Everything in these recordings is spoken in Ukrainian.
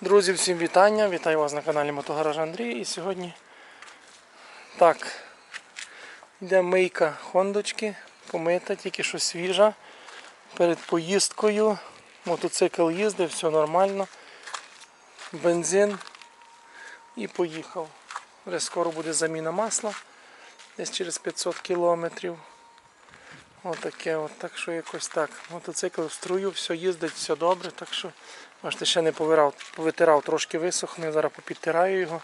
Друзі, всім вітання! Вітаю вас на каналі Мотогараж Андрій. І сьогодні так, йде мийка хондочки, помита, тільки що свіжа. Перед поїздкою. Мотоцикл їздив, все нормально. Бензин і поїхав. Скоро буде заміна масла. Десь через 500 кілометрів. Отаке от, так що якось так. Мотоцикл в струю, все їздить, все добре, так що бачите, ще не повирав, повитирав, трошки висохне, зараз попідтираю його.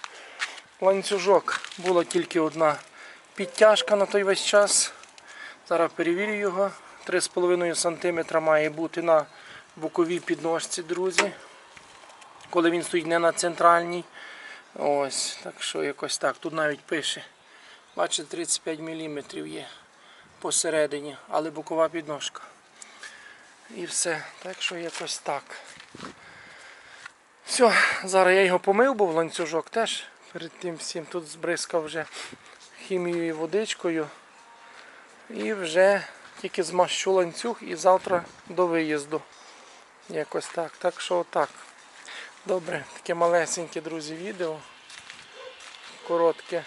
Ланцюжок була тільки одна підтяжка на той весь час. Зараз перевірю його. 3,5 см має бути на боковій підножці, друзі. Коли він стоїть не на центральній. Ось, так що якось так. Тут навіть пише. Бачите, 35 мм є посередині, але бокова підножка. І все. Так що якось так. Все, зараз я його помив, бо в ланцюжок теж перед тим всім тут збризкав вже хімією і водичкою. І вже тільки змащу ланцюг і завтра до виїзду. Якось так. Так що отак. Добре, таке малесеньке, друзі, відео. Коротке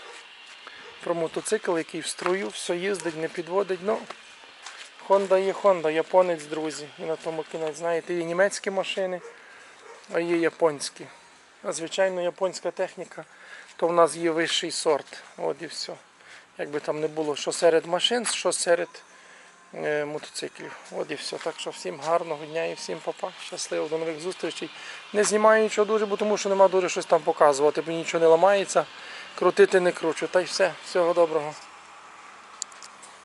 про мотоцикл, який в струю, все їздить, не підводить. Ну, Honda є Honda, японець, друзі. І на тому кінець, знаєте, є німецькі машини, а є японські. А звичайно, японська техніка, то в нас є вищий сорт. От і все. Якби там не було, що серед машин, що серед е, мотоциклів. От і все. Так що всім гарного дня і всім папа. Щасливо, до нових зустрічей. Не знімаю нічого дуже, бо тому що нема дуже щось там показувати, бо нічого не ламається. Крутити не кручу. Та й все. Всього доброго.